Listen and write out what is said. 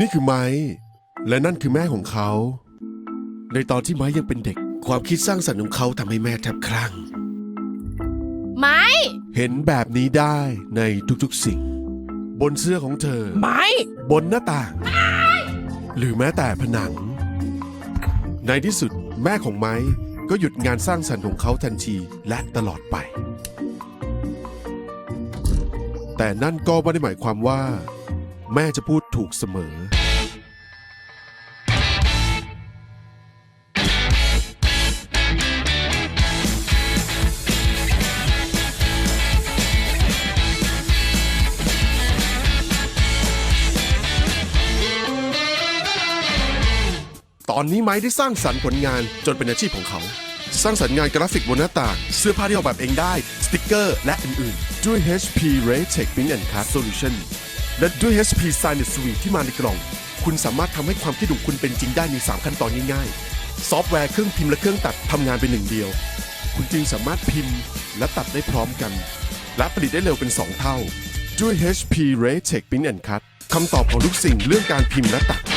นี่คือไม้ และนั่นคือแม่ของเขา ในตอนที่ไม้ยังเป็นเด็ก ความคิดสร้างสรรค์ของเขาทำให้แม่แทบคลั่ง ไม้ เห็นแบบนี้ได้ในทุกๆสิ่ง บนเสื้อของเธอ ไม้ บนหน้าต่าง หรือแม้แต่ผนัง ในที่สุดแม่ของไม้ก็หยุดงานสร้างสรรค์ของเขาทันทีและตลอดไป แต่นั่นก็ไม่ได้หมายความว่า แม่จะพูด ถูกเสมอ ตอนนี้ไม้ได้สร้างสรรค์ผลงานจนเป็นอาชีพของเขา สร้างสรรค์งานกราฟิกบนหน้าต่าง เสื้อผ้าที่ออกแบบเองได้ สติกเกอร์ และอื่นๆ ด้วย HP Ray Tech Print and Card Solution และด้วย HP Sign Suite ที่มาในกล่อง คุณสามารถทำให้ความคิดของคุณเป็นจริงได้ใน 3 ขั้นตอนง่ายๆ ซอฟต์แวร์เครื่องพิมพ์และเครื่องตัดทำงานเป็นหนึ่งเดียว คุณจึงสามารถพิมพ์ และตัดได้พร้อมกัน และผลิตได้เร็วเป็น 2 เท่า ด้วย HP Ray Tech Print and Cut คำตอบของทุกสิ่งเรื่องการพิมพ์และตัด